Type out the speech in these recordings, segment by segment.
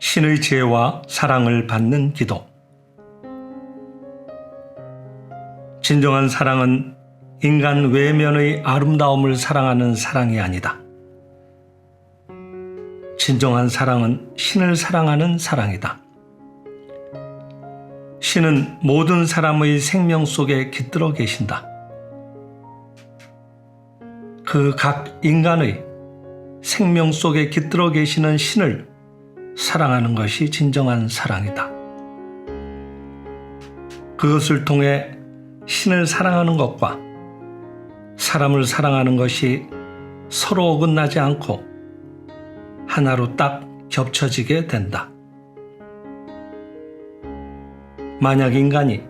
신의 지혜와 사랑을 받는 기도. 진정한 사랑은 인간 외면의 아름다움을 사랑하는 사랑이 아니다. 진정한 사랑은 신을 사랑하는 사랑이다. 신은 모든 사람의 생명 속에 깃들어 계신다. 그 각 인간의 생명 속에 깃들어 계시는 신을 사랑하는 것이 진정한 사랑이다. 그것을 통해 신을 사랑하는 것과 사람을 사랑하는 것이 서로 어긋나지 않고 하나로 딱 겹쳐지게 된다. 만약 인간이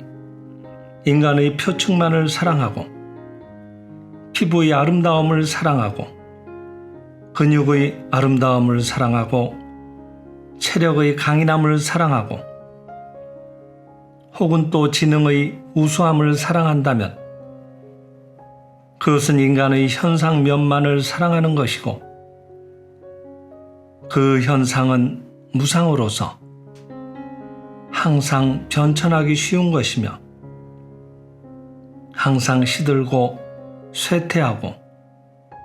인간의 표층만을 사랑하고 피부의 아름다움을 사랑하고 근육의 아름다움을 사랑하고 체력의 강인함을 사랑하고 혹은 또 지능의 우수함을 사랑한다면 그것은 인간의 현상 면만을 사랑하는 것이고 그 현상은 무상으로서 항상 변천하기 쉬운 것이며 항상 시들고 쇠퇴하고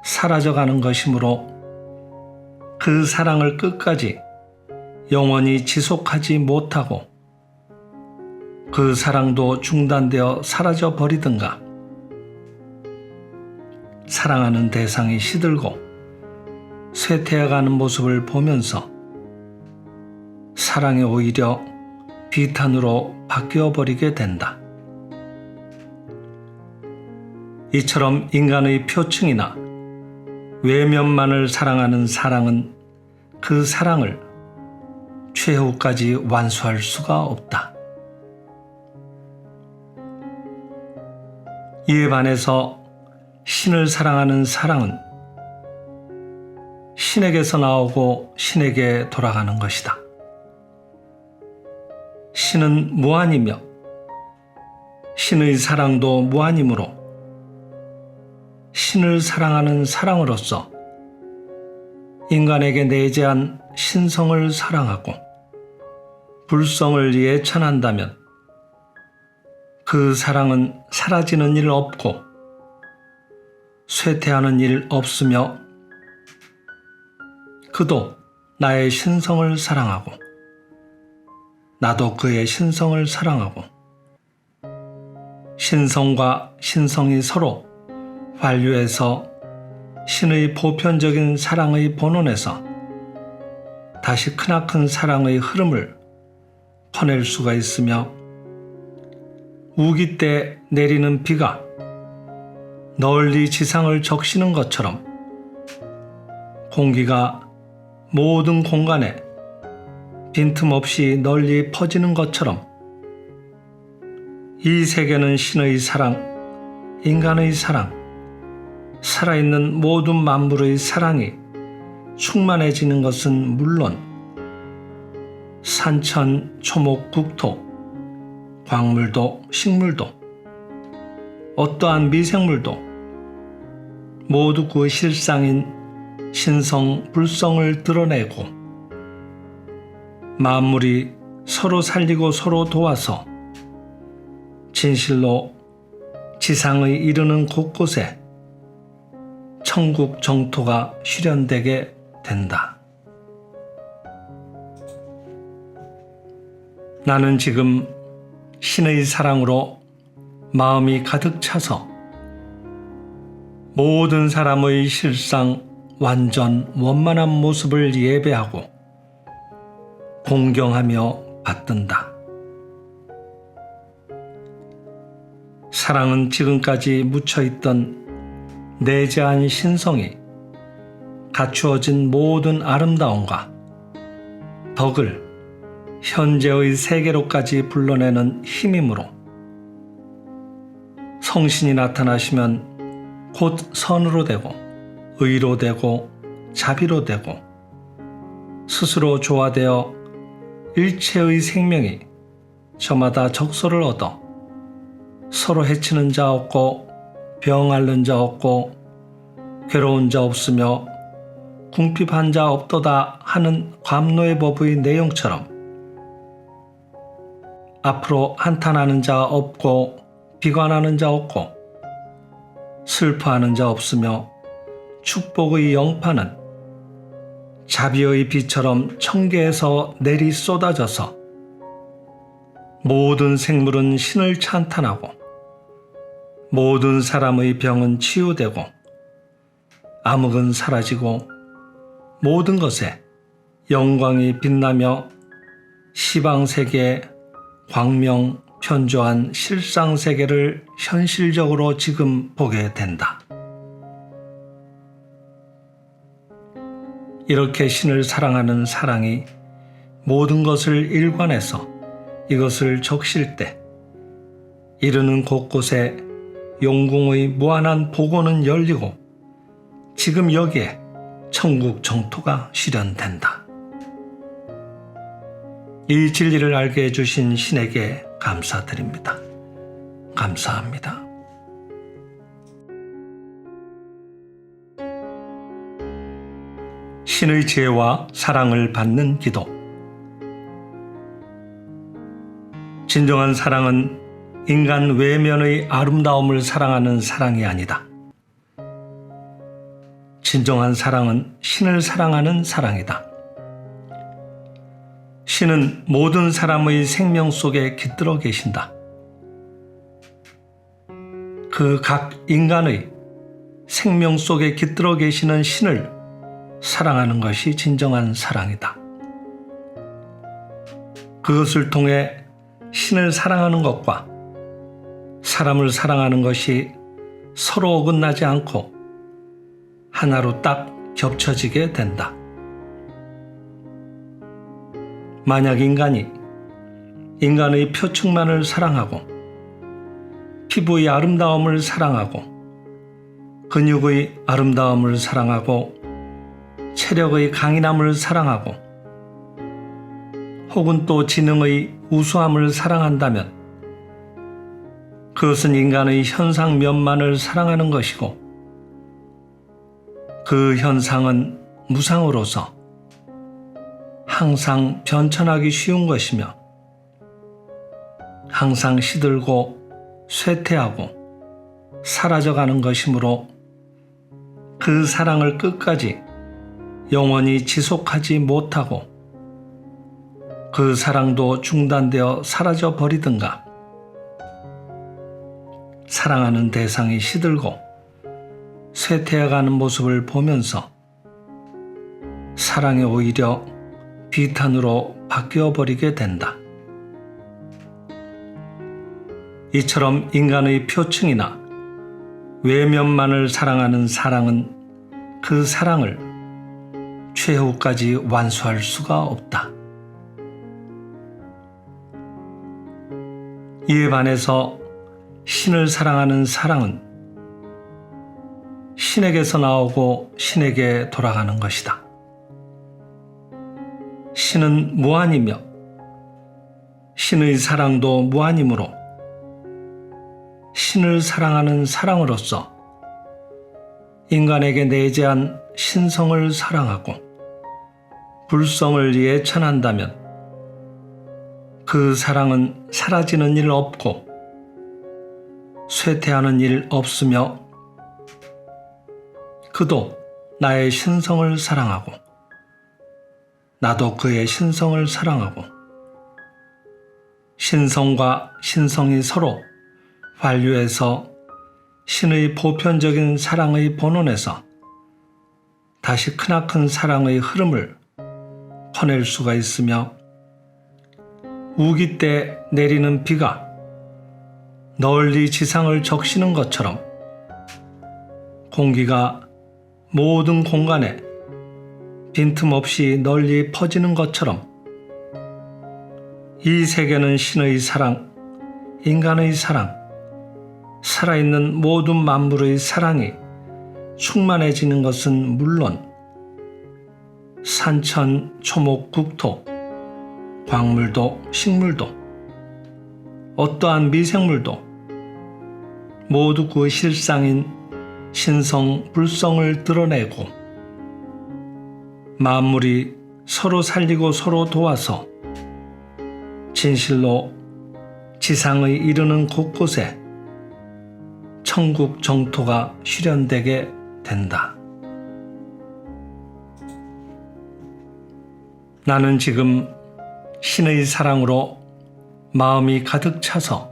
사라져가는 것이므로 그 사랑을 끝까지 영원히 지속하지 못하고 그 사랑도 중단되어 사라져 버리든가 사랑하는 대상이 시들고 쇠퇴해가는 모습을 보면서 사랑이 오히려 비탄으로 바뀌어 버리게 된다. 이처럼 인간의 표층이나 외면만을 사랑하는 사랑은 그 사랑을 최후까지 완수할 수가 없다. 이에 반해서 신을 사랑하는 사랑은 신에게서 나오고 신에게 돌아가는 것이다. 신은 무한이며 신의 사랑도 무한이므로 신을 사랑하는 사랑으로서 인간에게 내재한 신성을 사랑하고 불성을 예찬한다면 그 사랑은 사라지는 일 없고 쇠퇴하는 일 없으며 그도 나의 신성을 사랑하고 나도 그의 신성을 사랑하고 신성과 신성이 서로 반류해서 신의 보편적인 사랑의 본원에서 다시 크나큰 사랑의 흐름을 퍼낼 수가 있으며 우기 때 내리는 비가 널리 지상을 적시는 것처럼 공기가 모든 공간에 빈틈없이 널리 퍼지는 것처럼 이 세계는 신의 사랑, 인간의 사랑, 살아있는 모든 만물의 사랑이 충만해지는 것은 물론 산천, 초목, 국토, 광물도 식물도 어떠한 미생물도 모두 그 실상인 신성, 불성을 드러내고 만물이 서로 살리고 서로 도와서 진실로 지상의 이르는 곳곳에 천국 정토가 실현되게 된다. 나는 지금 신의 사랑으로 마음이 가득 차서 모든 사람의 실상 완전 원만한 모습을 예배하고 공경하며 받든다. 사랑은 지금까지 묻혀있던 내재한 신성이 갖추어진 모든 아름다움과 덕을 현재의 세계로까지 불러내는 힘이므로 성신이 나타나시면 곧 선으로 되고 의로 되고 자비로 되고 스스로 조화되어 일체의 생명이 저마다 적소를 얻어 서로 해치는 자 없고 병 앓는 자 없고 괴로운 자 없으며 궁핍한 자 없도다 하는 감노의 법의 내용처럼 앞으로 한탄하는 자 없고 비관하는 자 없고 슬퍼하는 자 없으며 축복의 영파는 자비의 비처럼 청계에서 내리 쏟아져서 모든 생물은 신을 찬탄하고 모든 사람의 병은 치유되고 암흑은 사라지고 모든 것에 영광이 빛나며 시방 세계에 광명 편조한 실상 세계를 현실적으로 지금 보게 된다. 이렇게 신을 사랑하는 사랑이 모든 것을 일관해서 이것을 적실 때 이르는 곳곳에 용궁의 무한한 복원은 열리고 지금 여기에 천국 정토가 실현된다. 이 진리를 알게 해주신 신에게 감사드립니다. 감사합니다. 신의 지혜와 사랑을 받는 기도. 진정한 사랑은 인간 외면의 아름다움을 사랑하는 사랑이 아니다. 진정한 사랑은 신을 사랑하는 사랑이다. 신은 모든 사람의 생명 속에 깃들어 계신다. 그 각 인간의 생명 속에 깃들어 계시는 신을 사랑하는 것이 진정한 사랑이다. 그것을 통해 신을 사랑하는 것과 사람을 사랑하는 것이 서로 어긋나지 않고 하나로 딱 겹쳐지게 된다. 만약 인간이 인간의 표층만을 사랑하고 피부의 아름다움을 사랑하고 근육의 아름다움을 사랑하고 체력의 강인함을 사랑하고 혹은 또 지능의 우수함을 사랑한다면 그것은 인간의 현상 면만을 사랑하는 것이고 그 현상은 무상으로서 항상 변천하기 쉬운 것이며 항상 시들고 쇠퇴하고 사라져가는 것이므로 그 사랑을 끝까지 영원히 지속하지 못하고 그 사랑도 중단되어 사라져 버리든가. 사랑하는 대상이 시들고 쇠퇴해가는 모습을 보면서 사랑이 오히려 비탄으로 바뀌어 버리게 된다. 이처럼 인간의 표층이나 외면만을 사랑하는 사랑은 그 사랑을 최후까지 완수할 수가 없다. 이에 반해서 신을 사랑하는 사랑은 신에게서 나오고 신에게 돌아가는 것이다. 신은 무한이며 신의 사랑도 무한이므로 신을 사랑하는 사랑으로서 인간에게 내재한 신성을 사랑하고 불성을 예천한다면 그 사랑은 사라지는 일 없고 쇠퇴하는 일 없으며 그도 나의 신성을 사랑하고 나도 그의 신성을 사랑하고 신성과 신성이 서로 반류해서 신의 보편적인 사랑의 본원에서 다시 크나큰 사랑의 흐름을 퍼낼 수가 있으며 우기 때 내리는 비가 널리 지상을 적시는 것처럼 공기가 모든 공간에 빈틈없이 널리 퍼지는 것처럼 이 세계는 신의 사랑, 인간의 사랑, 살아있는 모든 만물의 사랑이 충만해지는 것은 물론 산천, 초목, 국토, 광물도 식물도 어떠한 미생물도 모두 그 실상인 신성, 불성을 드러내고 만물이 서로 살리고 서로 도와서 진실로 지상의 이르는 곳곳에 천국 정토가 실현되게 된다. 나는 지금 신의 사랑으로 마음이 가득 차서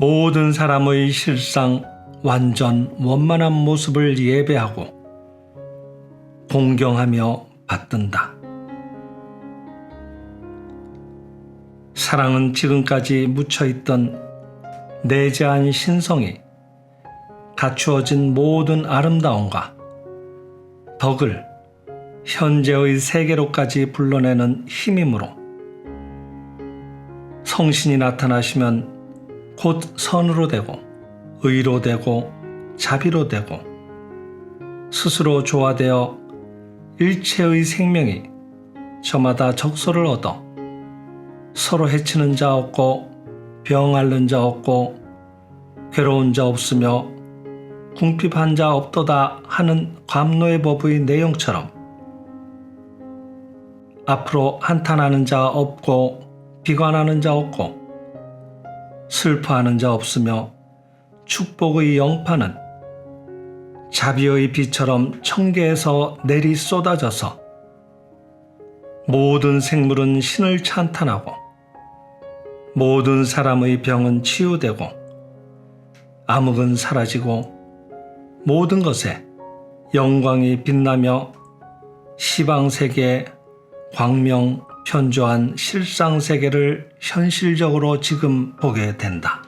모든 사람의 실상 완전 원만한 모습을 예배하고 공경하며 받든다. 사랑은 지금까지 묻혀있던 내재한 신성이 갖추어진 모든 아름다움과 덕을 현재의 세계로까지 불러내는 힘이므로 성신이 나타나시면 곧 선으로 되고 의로 되고 자비로 되고 스스로 조화되어 일체의 생명이 저마다 적소를 얻어 서로 해치는 자 없고 병 앓는 자 없고 괴로운 자 없으며 궁핍한 자 없도다 하는 감노의 법의 내용처럼 앞으로 한탄하는 자 없고 비관하는 자 없고 슬퍼하는 자 없으며 축복의 영파는 자비의 비처럼 청계에서 내리 쏟아져서 모든 생물은 신을 찬탄하고 모든 사람의 병은 치유되고 암흑은 사라지고 모든 것에 영광이 빛나며 시방 세계에 광명 편조한 실상 세계를 현실적으로 지금 보게 된다.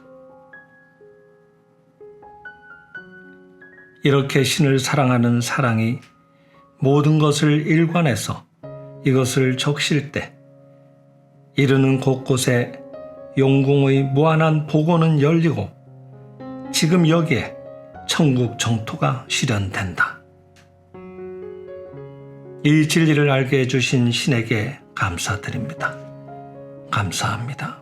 이렇게 신을 사랑하는 사랑이 모든 것을 일관해서 이것을 적실 때 이르는 곳곳에 용궁의 무한한 복원은 열리고 지금 여기에 천국 정토가 실현된다. 이 진리를 알게 해주신 신에게 감사드립니다. 감사합니다.